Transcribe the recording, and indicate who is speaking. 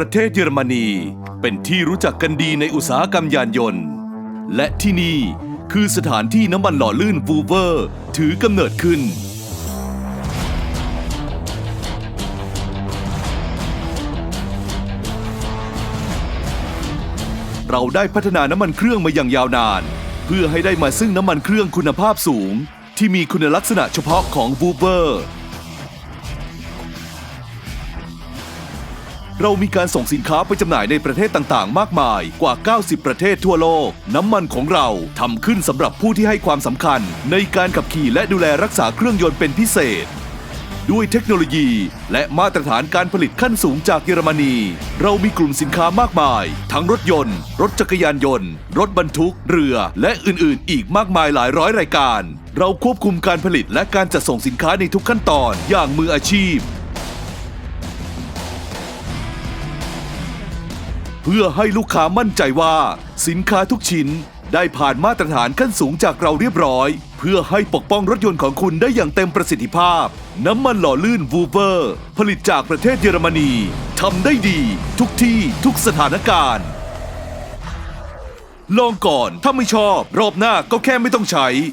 Speaker 1: ประเทศเยอรมนีเป็นที่รู้จักกันดีในอุตสาหกรรมยานยนต์ และที่นี่คือสถานที่น้ำมันหล่อลื่นวูเวอร์ ถือกำเนิดขึ้น เราได้พัฒนาน้ำมันเครื่องมาอย่างยาวนาน เพื่อให้ได้มาซึ่งน้ำมันเครื่องคุณภาพสูง ที่มีคุณลักษณะเฉพาะของวูเวอร์ เรามีการส่งสินค้าไปจำหน่ายในประเทศต่างๆ มากมายกว่า 90 ประเทศทั่วโลก น้ำมันของเราทำขึ้นสำหรับผู้ที่ให้ความสำคัญ ในการขับขี่และดูแลรักษาเครื่องยนต์เป็นพิเศษ ด้วยเทคโนโลยี และมาตรฐานการผลิตขั้นสูงจากเยอรมนี เรามีกลุ่มสินค้ามากมาย ทั้งรถยนต์ รถจักรยานยนต์ รถบรรทุก เรือ และอื่นๆ อีกมากมายหลายร้อยรายการ เราควบคุมการผลิตและการจัดส่งสินค้าในทุกขั้นตอนอย่างมืออาชีพ เพื่อให้ลูกค้ามั่นใจว่า สินค้าทุกชิ้นได้ผ่านมาตรฐานขั้นสูงจากเราเรียบร้อย เพื่อให้ปกป้องรถยนต์ของคุณได้อย่างเต็มประสิทธิภาพ น้ำมันหล่อลื่นวูเวอร์ ผลิตจากประเทศเยอรมนีทำได้ดี ทุกที่ทุกสถานการณ์ ลองก่อนถ้าไม่ชอบ รอบหน้าก็แค่ไม่ต้องใช้